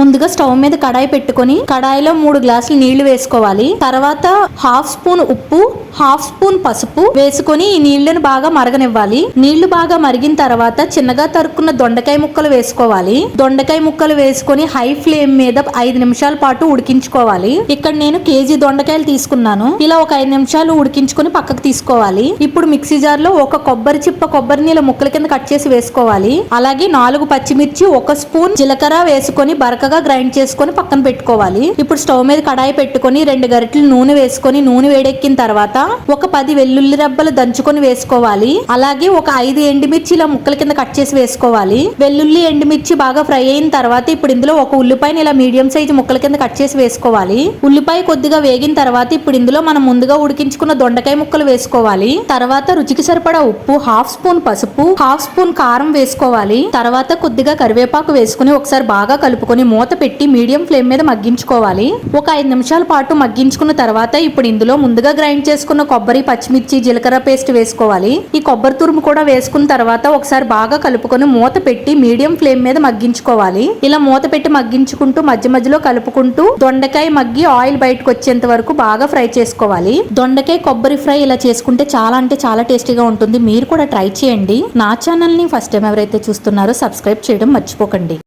ముందుగా స్టవ్ మీద కడాయి పెట్టుకొని కడాయిలో మూడు గ్లాసులు నీళ్ళు వేసుకోవాలి. తర్వాత హాఫ్ స్పూన్ ఉప్పు హాఫ్ స్పూన్ పసుపు వేసుకొని ఈ నీళ్ళను బాగా మరగనివ్వాలి. నీళ్ళు బాగా మరిగిన తర్వాత చిన్నగా తరుక్కున్న దొండకాయ ముక్కలు వేసుకోవాలి. దొండకాయ ముక్కలు వేసుకొని హై ఫ్లేమ్ మీద ఐదు నిమిషాల పాటు ఉడికించుకోవాలి. ఇక్కడ నేను కేజీ దొండకాయలు తీసుకున్నాను. ఇలా ఒక ఐదు నిమిషాలు ఉడికించుకొని పక్కకు తీసుకోవాలి. ఇప్పుడు మిక్సీ జార్లో ఒక కొబ్బరి చిప్ప కొబ్బరి నీళ్ళ ముక్కల కింద కట్ చేసి వేసుకోవాలి. అలాగే నాలుగు పచ్చిమిర్చి ఒక స్పూన్ జీలకర్ర వేసుకొని బరక చక్కగా గ్రైండ్ చేసుకొని పక్కన పెట్టుకోవాలి. ఇప్పుడు స్టవ్ మీద కడాయి పెట్టుకొని రెండు గరిటెలు నూనె వేసుకొని నూనె వేడెక్కిన తర్వాత ఒక పది వెల్లుల్లి రెబ్బలు దంచుకొని వేసుకోవాలి. అలాగే ఒక ఐదు ఎండుమిర్చి ఇలా ముక్కల కింద కట్ చేసి వేసుకోవాలి. వెల్లుల్లి ఎండుమిర్చి బాగా ఫ్రై అయిన తర్వాత ఇప్పుడు ఇందులో ఒక ఉల్లిపాయని ఇలా మీడియం సైజు ముక్కల కింద కట్ చేసి వేసుకోవాలి. ఉల్లిపాయ కొద్దిగా వేగిన తర్వాత ఇప్పుడు ఇందులో మనం ముందుగా ఉడికించుకున్న దొండకాయ ముక్కలు వేసుకోవాలి. తర్వాత రుచికి సరిపడా ఉప్పు హాఫ్ స్పూన్ పసుపు హాఫ్ స్పూన్ కారం వేసుకోవాలి. తర్వాత కొద్దిగా కరివేపాకు వేసుకుని ఒకసారి బాగా కలుపుకొని మూత పెట్టి మీడియం ఫ్లేమ్ మీద మగ్గించుకోవాలి. ఒక ఐదు నిమిషాల పాటు మగ్గించుకున్న తర్వాత ఇప్పుడు ఇందులో ముందుగా గ్రైండ్ చేసుకున్న కొబ్బరి పచ్చిమిర్చి జీలకర్ర పేస్ట్ వేసుకోవాలి. ఈ కొబ్బరి తురుము కూడా వేసుకున్న తర్వాత ఒకసారి బాగా కలుపుకొని మూత పెట్టి మీడియం ఫ్లేమ్ మీద మగ్గించుకోవాలి. ఇలా మూత పెట్టి మగ్గించుకుంటూ మధ్య మధ్యలో కలుపుకుంటూ దొండకాయ మగ్గి ఆయిల్ బయటకు వచ్చేంత వరకు బాగా ఫ్రై చేసుకోవాలి. దొండకాయ కొబ్బరి ఫ్రై ఇలా చేసుకుంటే చాలా అంటే చాలా టేస్టీగా ఉంటుంది. మీరు కూడా ట్రై చేయండి. నా ఛానల్ని ఫస్ట్ టైం ఎవరైతే చూస్తున్నారో సబ్స్క్రైబ్ చేయడం మర్చిపోకండి.